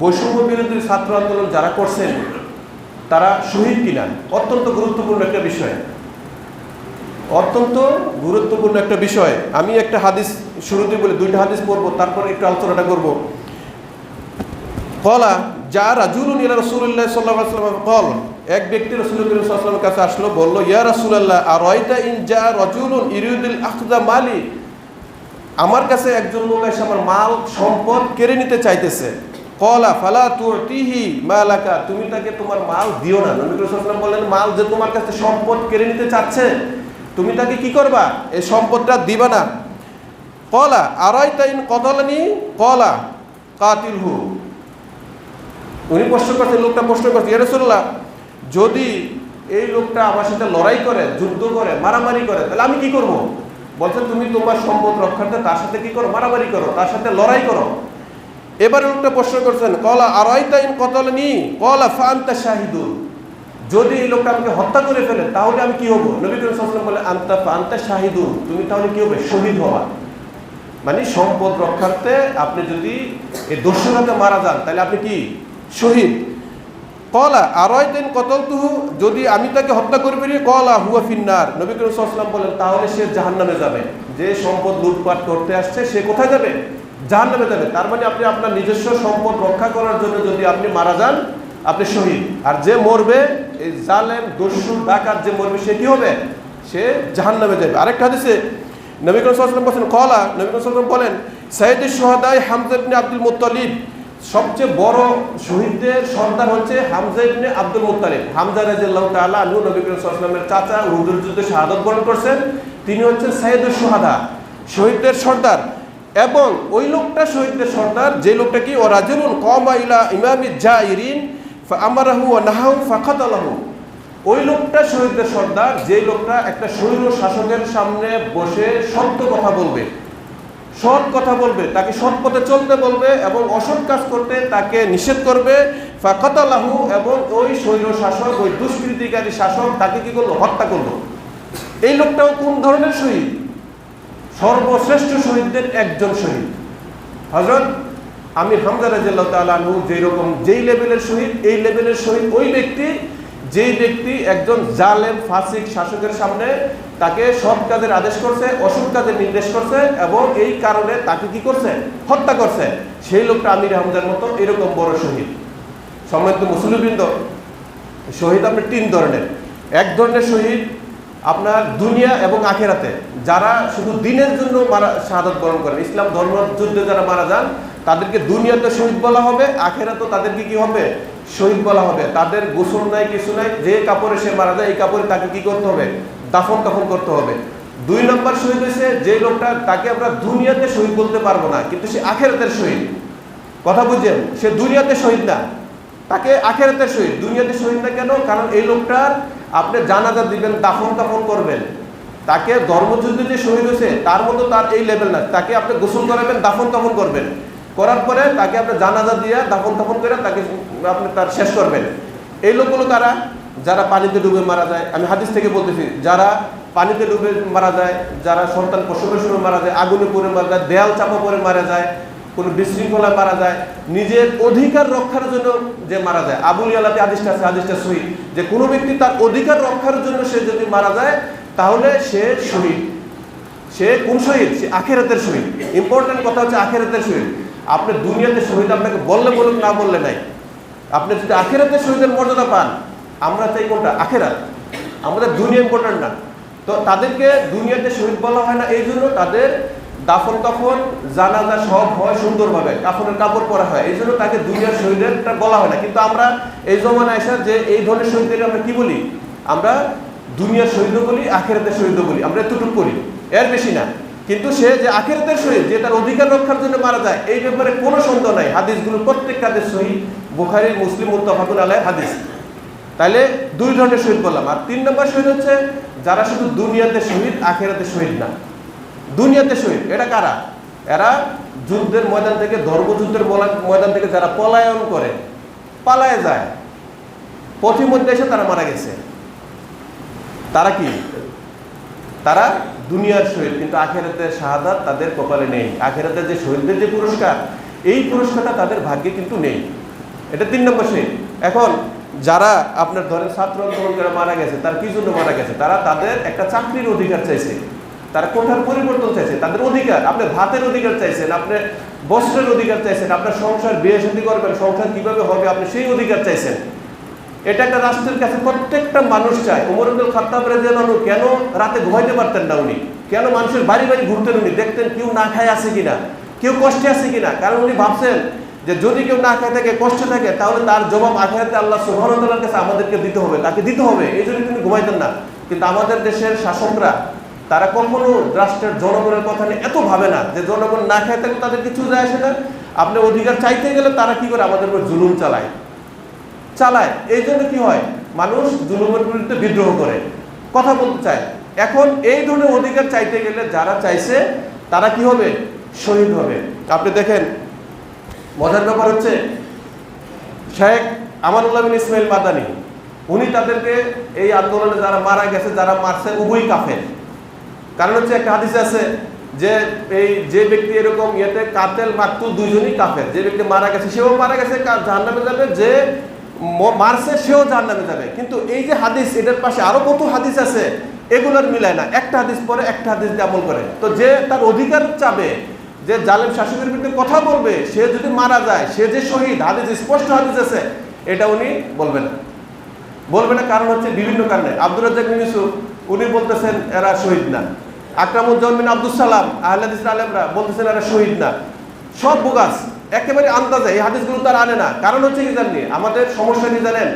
বৈষম্য বিরোধী ছাত্র আন্দোলন যারা করছেন, তারা শহীদ কিনা? অত্যন্ত গুরুত্বপূর্ণ একটা বিষয়। অত্যন্ত গুরুত্বপূর্ণ একটা বিষয়। আমি একটা হাদিস শুরুতে বলে, দুইটা হাদিস পড়ব, তারপর একটু আলোচনাটা করব। কলা, যা রাজুলুন ইলা রসুল্লাহ সাল্লাহ সাল্লাম কল, এক ব্যক্তি রসুল কাছে আসলো, বলল, ইয়া রাসুলাল্লাহ আর রয়তা ইন যা রজুলুন ইরিউদ্দিল আখদা মালি? আমার কাছে একজন লোক এসে আমার মাল, সম্পদ কেড়ে নিতে চাইতেছে। কলা ফালা তুরতিহি মালাকা, তুমি তাকে তোমার মাল দিও না। নবী ওয়াসাল্লাম বললেন, মাল যে তোমার কাছে সম্পদ কেড়ে নিতে চাচ্ছে, তুমি তাকে কি করবা? এই সম্পদটা দিবা না। কলা আড়াই তাইন কতলানি কলা কাতিল হু উনি প্রশ্ন করছেন, লোকটা প্রশ্ন করছে ইয়ারসুল্লাহ যদি এই লোকটা আমার সাথে লড়াই করে, যুদ্ধ করে, মারামারি করে, তাহলে আমি কি করব? বলছে তুমি তোমার সম্পদ রক্ষার্থে তার সাথে কি করো? মারামারি করো, তার সাথে লড়াই করো। এবারে লোকটা প্রশ্ন করছেন, কলা আড়াই তাইন কতলানি? কলা ফান্তা শাহিদুল যদি এই লোকটা আমাকে হত্যা করে ফেলে, তাহলে আমি কি হব? নবী করিম সাল্লাম বলে আন্তা ফান্তা শাহিদুন। তুমি তাহলে কি হবে? শহীদ হওয়া মানে সম্পদ রক্ষার্থে আপনি যদি এই দস্যুরাতে মারা যান, তাহলে আপনি কি? শহীদ। কলা আরয় দিন কতল তুহু যদি আমি তাকে হত্যা করে ফেলি, কলা হুয়া ফিন্নার। নবী করিম সাল্লাম বলেন তাহলে সে জাহান্নামে যাবে। যে সম্পদ লুটপাট করতে আসছে, সে কোথায় যাবে? জাহান্নামে যাবে। তার মানে আপনি আপনার নিজস্ব সম্পদ রক্ষা করার জন্য যদি আপনি মারা যান, আপনি শহীদ। আর যে মরবে, এই জালেম, দস্যু, ডাকাত যে মরবে, সে কি হবে? সে জাহান নামে যাবে। আরেকটা হাদিসে নবী সাল্লাম বলেন, কলা নবী করিম সাল্লাম বলেন সাইদুল সোহাদাই হামজা ইবনে আব্দুল মুত্তালিব। সবচেয়ে বড় শহীদদের সন্তান হচ্ছে Hamza ibn Abdul Muttalib. Hamza রাদিয়াল্লাহু তাআলা আনহু নবী করিম সাল্লামের চাচা উহুদের যুদ্ধে শাহাদাত বরণ করছেন। তিনি হচ্ছেন সাইদুল সোহাদা শহীদদের সর্দার। এবং ওই লোকটা শহীদদের সর্দার, যে লোকটা কি, ও রাজুলুন কমা ইলা ইমামি জাইরিন আমারাহু ও নাহাউ ফাখাত আলাহু। ওই লোকটা শহীদদের সর্দার, যে লোকটা একটা শৈর শাসকের সামনে বসে সত্য কথা বলবে। সৎ কথা বলবে, তাকে সৎ পথে চলতে বলবে এবং অসৎ কাজ করতে তাকে নিষেধ করবে। ফাকাতালাহু এবং ওই শৈর শাসক, ওই দুষ্কৃতিকারী শাসক তাকে কি করল? হত্যা করল। এই লোকটাও কোন ধরনের শহীদ? সর্বশ্রেষ্ঠ শহীদদের একজন শহীদ। হজরত আমি হামজা রাজিয়াল্লাহ তালু যেই রকম যেই লেভেলের শহীদ, এই লেভেলের শহীদ ওই ব্যক্তি, যেই ব্যক্তি একজন জালেম, ফাসিক শাসকের সামনে তাকে সৎ কাজের আদেশ করছে, অসৎ কাজের নির্দেশ করছে এবং এই কারণে তাকে কি করছে? হত্যা করছে। সেই লোকটা আমির হামজার মতো এরকম বড় শহীদ। সম্মানিত মুসলিমবৃন্দ, শহীদ আপনি তিন ধরনের। এক ধরনের শহীদ আপনার দুনিয়া এবং আখেরাতে যারা শুধু দিনের জন্য মারা শাহাদত বরণ করেন, ইসলাম ধর্ম যুদ্ধে যারা মারা যান, তাদেরকে দুনিয়াতে শহীদ বলা হবে আখেরাতে তাদেরকে কি হবে? শহীদ বলা হবে। তাদের গোসল নাই, কিছু নাই, যে কাপড়ে সে মারা যায়, এই কাপড়ে তাকে কি করতে হবে? দাফন কাফন করতে হবে। দুই নম্বর শহীদ হয়েছে, যে লোকটা তাকে আমরা দুনিয়াতে শহীদ বলতে পারব না, কিন্তু সে আখেরাতের শহীদ। কথা বুঝছেন? সে দুনিয়াতে শহীদ না। তাকে আখেরাতের শহীদ। দুনিয়াতে শহীদ না কেন? কারণ এই লোকটার আপনি জানাজা দিবেন, দাফন কাফন করবেন। তাকে ধর্মযুদ্ধে যে শহীদ হয়েছে, তার মতো তার এই লেভেল না। তাকে আপনি গোসল করাবেন, দাফন কাফন করবেন। করার পরে তাকে আপনি জানাজা দিয়ে দাফন কাফন করে তাকে আপনি তার শেষ করবেন। এই লোকগুলো তারা যারা পানিতে ডুবে মারা যায়, আমি হাদিস থেকে বলতেছি, যারা পানিতে ডুবে মারা যায়, যারা সন্তান প্রসবের সময় মারা যায়, আগুনে পড়ে মারা যায়, দেয়াল চাপা পড়ে মারা যায় কোনো বিশৃঙ্খলায় মারা যায়, নিজের অধিকার রক্ষার জন্য যে মারা যায়। আবুল আলাতে আদিষ্টা আছে আদিষ্টা শহীদ যে কোনো ব্যক্তি তার অধিকার রক্ষার জন্য সে যদি মারা যায়, তাহলে সে শহীদ। সে কোন শহীদ? সে আখেরাতের শহীদ। ইম্পর্টেন্ট কথা হচ্ছে আখেরাতের শহীদ। আপনি দুনিয়াতে শহীদ আপনাকে বললে বলুন না বললে নাই। আপনি যদি আখেরাতের শহীদের মর্যাদা পান, আমরা চাই কোনটা? আখেরাত। আমাদের দুনিয়া ইম্পর্টেন্ট না। তো তাদেরকে দুনিয়াতে শহীদ বলা হয় না, এই জন্য তাদের দাফন কাফন জানাজা সব হয় সুন্দরভাবে কাফনের কাপড় পরা হয়। এই জন্য তাকে দুনিয়ার শহীদেরটা বলা হয় না। কিন্তু আমরা এই জমানা এসে যে এই ধরনের শহীদদের আমরা কি বলি? আমরা দুনিয়ার শহীদ বলি, আখেরাতের শহীদ বলি। আমরা এতটুকু করি। এর বেশি না। কিন্তু সে যে আখেরাতের শহীদ, যে তার অধিকার রক্ষার জন্য মারা যায়, এই ব্যাপারে কোনো সন্দেহ নাই। হাদিসগুলো প্রত্যেকটা হাদিস শহীদ বুখারি, মুসলিম মুত্তাফাকুল আলাই হাদিস। তাহলে দুই ধরনের শহীদ বললাম। আর তিন নম্বর শহীদ হচ্ছে যারা শুধু দুনিয়াতে শহীদ, আখেরাতে শহীদ না। দুনিয়াতে শহীদ, এটা কারা? এরা যুদ্ধের ময়দান থেকে ধর্মযুদ্ধের ময়দান থেকে যারা পলায়ন করে, পালায় যায়। পথিমধ্যে এসে তারা মারা গেছে। তারা কি? তারা দুনিয়ার শহীদ, কিন্তু আখেরাতের শাহাদাত তাদের কপালে নেই। আখেরাতে যে শহীদদের যে পুরস্কার, এই পুরস্কারটা তাদের ভাগ্যে কিন্তু নেই। এটা তিন নম্বর শহীদ। এখন যারা আপনার ধরেন ছাত্র আন্দোলন মারা গেছে, তার কি জন্য মারা গেছে? তারা তাদের একটা চাকরির অধিকার চাইছে। তারা কোঠার পরিবর্তন চাইছে, তাদের অধিকার আপনি ভাতের অধিকার চাইছেন আপনি বস্ত্রের অধিকার চাইছেন, আপনার সংসার বিয়ে শাদী করবেন, সংসার কীভাবে হবে, আপনি সেই অধিকার চাইছেন। এটা একটা রাষ্ট্রের কাছে প্রত্যেকটা মানুষ চায়। উমর আব্দুল খাত্তাব রাদিয়াল্লাহু কেন রাতে ঘুমাইতে পারতেন না উনি? কেন মানুষের বাড়ি বাড়ি ঘুরতেন উনি? দেখতেন কেউ না খায় আছে কিনা? কেউ কষ্টে আছে কিনা? কারণ উনি ভাবছেন যে যদি কেউ না খায় থাকে, কষ্টে থাকে, তাহলে তার জবাব আখেরাতে আল্লাহ ওয়া কাছে আমাদেরকে দিতে হবে, তাকে দিতে হবে। এই জন্য তিনি ঘুমাইতেন না। কিন্তু আমাদের দেশের শাসকরা তারা কখনো রাষ্ট্রের জনগণের কথা নিয়ে এত ভাবে না যে জনগণ না খায় থাকলে তাদের কিছু যায় আসে না। আপনি অধিকার চাইতে গেলে তারা কি করে আমাদের উপর জুলুম চালায়? চালায়। এই জন্য কি হয়? মানুষ জুলুমের বিরুদ্ধে বিদ্রোহ করে। কথা বলতে চায় এখন এই ধরনের অধিকার চাইতে গেলে যারা চাইছে, তারা কি হবে? শহীদ হবে। আপনি দেখেন, মজার ব্যাপার হচ্ছে, শেখ আমানুল্লাহ বিন ইসমাইল মাদানি, উনি তাদেরকে এই আন্দোলনে যারা মারা গেছে, যারা মারছে উভয় কাফের। কারণ হচ্ছে একটা হাদিসে আছে যে এই যে ব্যক্তি এরকম ইয়েতে কাতেল মাকতুল দুইজনই কাফের। যে ব্যক্তি মারা গেছে, সেও মারা গেছে জাহান্নামে যাবে, যে মারছে, সেও জাহান্নামে যাবে। কিন্তু এই যে হাদিস, এটার পাশে আরও কত হাদিস আছে, এগুলোর মিলায় না। একটা হাদিস পরে একটা হাদিস দিয়ে আমল করে। তো যে তার অধিকার চাবে, যে জালেম শাসকের বিরুদ্ধে কথা বলবে, সে যদি মারা যায়, সে যে শহীদ, হাদিস, স্পষ্ট হাদিস আছে, এটা উনি বলবেন। না বলবে না, কারণ হচ্ছে বিভিন্ন কারণে। আব্দুর রাজ্জাক ইউসুফ, উনি বলতেছেন এরা শহীদ না। আকরামুজ্জামান বিন আব্দুল সালাম আহলাদিস আলেমরা বলতেছেন এরা শহীদ না। সব বোগাস, একেবারে আন্দাজে, এই হাদিসগুলো তার আনে না। কারণ হচ্ছে কি জাননি আমাদের সমস্যা কি জানেন?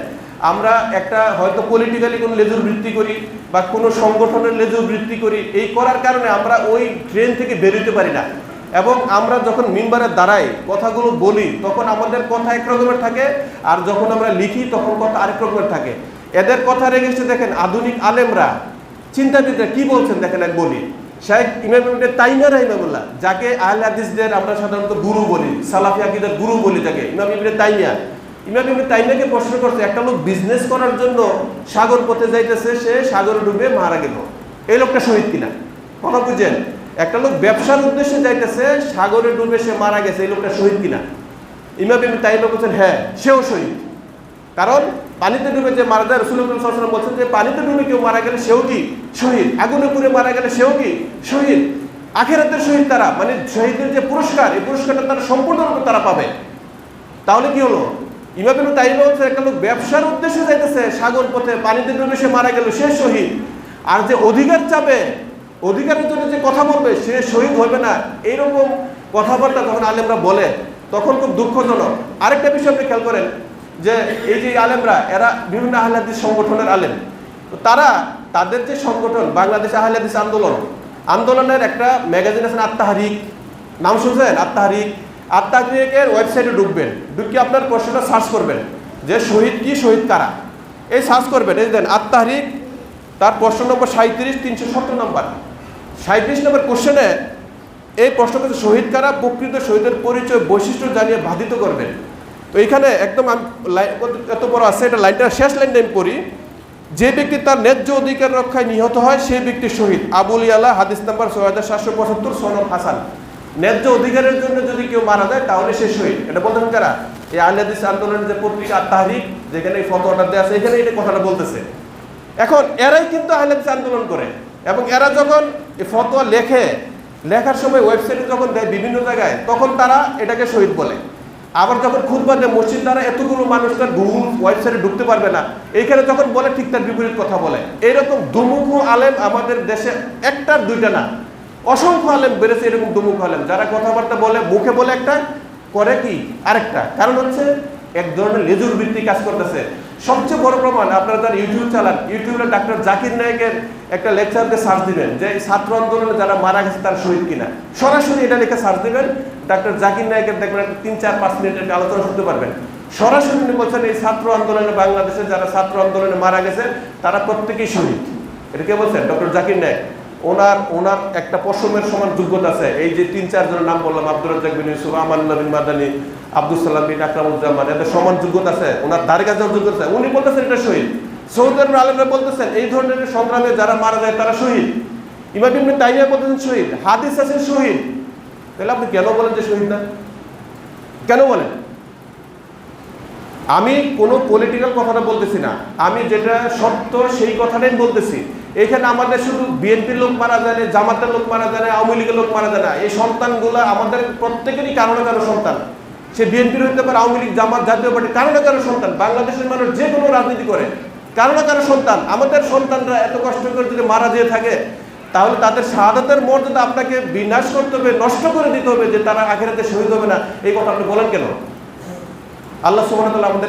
আমরা একটা হয়তো পলিটিক্যালি কোনো লেজুর বৃত্তি করি বা কোনো সংগঠনের লেজুর বৃত্তি করি, এই করার কারণে আমরা ওই ট্রেন থেকে বেরোতে পারি না। এবং আমরা যখন মিম্বারে দাঁড়াই, কথাগুলো বলি, তখন আমাদের কথা এক রকমের থাকে, আর যখন আমরা লিখি, তখন কথা আরেক রকমের থাকে। এদের কথা এসে দেখেন আধুনিক আলেমরা। চিন্তাবিদরা কি বলছেন দেখেন এক বলি। শাহেখ ইমাম ইবনে তাইমিয়া যাকে আহলে হাদিসদের আমরা সাধারণত গুরু বলি, সালাফি আকিদের গুরু বলি যাকে, ইমাম ইবনে তাইমিয়া ইমাম ইবনে তাইমিয়াকে প্রশ্ন করছে, একটা লোক বিজনেস করার জন্য সাগর পথে যাইতেছে, সে সাগরে ডুবে মারা গেল। এই লোকটা শহীদ কিনা? কথা বুঝেন। একটা লোক ব্যবসার উদ্দেশ্যে যাইতেছে সাগরে ডুবে সে মারা গেছে, এই লোকটা শহীদ কিনা? ইমাম ইবনে তাইমিয়া বলছেন হ্যাঁ সেও শহীদ। কারণ পানিতে ডুবে যে মারা যায় রসুল সাল্লাম বলছেন যে পানিতে ডুবে কেউ মারা গেলে সেও কি শহীদ? আগুনে পুড়ে মারা গেলে সেও কি শহীদ? আখেরাতের শহীদ তারা? মানে শহীদের যে পুরস্কার, এই পুরস্কারটা তারা সম্পূর্ণরূপে তারা পাবে। তাহলে কি হলো? ইমাম তাই বলছে একটা লোক ব্যবসার উদ্দেশ্যে যাইতেছে, সাগর পথে পানিতে ডুবে সে মারা গেল, সে শহীদ। আর যে অধিকার চাবে অধিকারের জন্য যে কথা বলবে, সে শহীদ হবে না, এইরকম কথাবার্তা যখন আলেমরা বলে। তখন খুব দুঃখজনক। আরেকটা বিষয় আপনি খেয়াল করেন, যে এই যে আলেমরা, এরা বিভিন্ন আহলাদিস সংগঠনের আলেম। তারা তাদের যে সংগঠন, বাংলাদেশ আহলাদিস আন্দোলন, আন্দোলনের একটা ম্যাগাজিন আছে আত্মাহারিক নাম শুনছেন? আত্মাহারিক আত্মাহারিকের ওয়েবসাইটে ঢুকবেন, ঢুকে আপনার প্রশ্নটা সার্চ করবেন, যে শহীদ কি, শহীদ কারা? এই সার্চ করবেন, এই দেন আত্মাহারিক তার প্রশ্ন নম্বর সাঁত্রিশ তিনশো সত্তর নম্বর। সাঁত্রিশ নম্বর কোশ্চেনে এই প্রশ্ন শহীদ কারা? প্রকৃত শহীদের পরিচয় বৈশিষ্ট্য জানিয়ে বাধিত করবেন। তো এইখানে একদম আমি এত বড় আছে, এটা লাইনটা শেষ লাইনটা আমি পড়ি। যে ব্যক্তি তার ন্যায্য অধিকার রক্ষায় নিহত হয়, সেই ব্যক্তি শহীদ। আবুল ইয়ালা, হাদিস নাম্বার ছয় হাজার সাতশো পঁচাত্তর, সনদ হাসান। ন্যায্য অধিকারের জন্য যদি কেউ মারা যায়, তাহলে সে শহীদ। এটা বলতেছেন কারা? এই আহলাদিস আন্দোলনের যে পত্রিকা আত্মাহারিক, যেখানে এই ফটোটা দেওয়া আছে, এখানে এটা কথাটা বলতেছে। এখন, এরাই কিন্তু আহলাদিস আন্দোলন করে। এবং এরা যখন এই ফতোয়া লেখে, লেখার সময় ওয়েবসাইটে যখন দেয় বিভিন্ন জায়গায়, তখন তারা এটাকে শহীদ বলে। আবার যখন খুদবা দেয় মসজিদ দ্বারা এতগুলো মানুষ তার গুগল ওয়েবসাইটে ঢুকতে পারবে না। এইখানে যখন বলে, ঠিক তার বিপরীত কথা বলে। এইরকম দুমুখ আলেম আমাদের দেশে একটার দুইটা না। অসংখ্য আলেম বেড়েছে এরকম দুমুখ আলেম। যারা কথাবার্তা বলে, মুখে বলে একটা, করে কি? আরেকটা। কারণ হচ্ছে, এক ধরনের লেজুর বৃত্তি কাজ করতেছে। সবচেয়ে বড় প্রমাণ আপনারা যারা ইউটিউব চালান। ইউটিউবে ডাক্তার জাকির নায়কের একটা লেকচারকে সার্চ দিবেন যে ছাত্র আন্দোলনে যারা মারা গেছে তার শহীদ কিনা। সরাসরি এটা লিখে সার্চ দিবেন। ডাক্তার জাকির নায়কের দেখবেন একটা তিন, চার, পাঁচ মিনিটের আলোচনা শুনতে পারবেন। সরাসরি উনি বলছেন, এই ছাত্র আন্দোলনে বাংলাদেশে যারা ছাত্র আন্দোলনে মারা গেছে, তারা প্রত্যেকেই শহীদ। এটা কে বলছেন? ডক্টর জাকির নায়ক। ওনার ওনার একটা পশমের সমান যোগ্যতা আছে। এই যে তিন, চারজনের নাম বললাম আব্দুল রাজ্জাক বিন ইউসুফ আমানুল্লাহ বিন মাদানি আব্দুল সালাম বিন আকরামুজ্জামান, এদের সমান যোগ্যতা আছে। ওনার ধারে কাছে যোগ্যতা আছে। উনি বলতেছেন এটা শহীদ। সৌদি আরবের আলমরা বলতেছেন, এই ধরনের সংগ্রামে যারা মারা যায় তারা শহীদ। ইমাম ইবনে তাইমিয়া বলতেছেন শহীদ। হাদিস আছেন শহীদ। তাহলে আপনি কেন বলেন যে শহীদ না? কেন বলেন? আমি কোনো পলিটিক্যাল কথাটা বলতেছি না। আমি যেটা সত্য সেই কথাটাই বলতেছি। এখানে আমাদের শুধু বিএনপির লোক মারা যায় না, জামাতের লোক মারা যায় না, আওয়ামী লীগের লোক মারা যায় না। এই সন্তানগুলো আমাদের প্রত্যেকেরই কারও না কারও সন্তান। সে বিএনপির হইতে পারে আওয়ামী লীগ, জামাত, জাতীয় পার্টি কারও না কারও সন্তান। বাংলাদেশের মানুষ যে কোনো রাজনীতি করে কারও না কারও সন্তান। আমাদের সন্তানরা এত কষ্ট করে যদি মারা যেয়ে থাকে, তাহলে তাদের শাহাদাতের মর্যাদা আপনাকে বিনাশ করতে হবে, নষ্ট করে দিতে হবে যে তারা আখেরাতে শহীদ হবে না। এই কথা আপনি বলেন কেন? আল্লাহ তাআলা আমাদের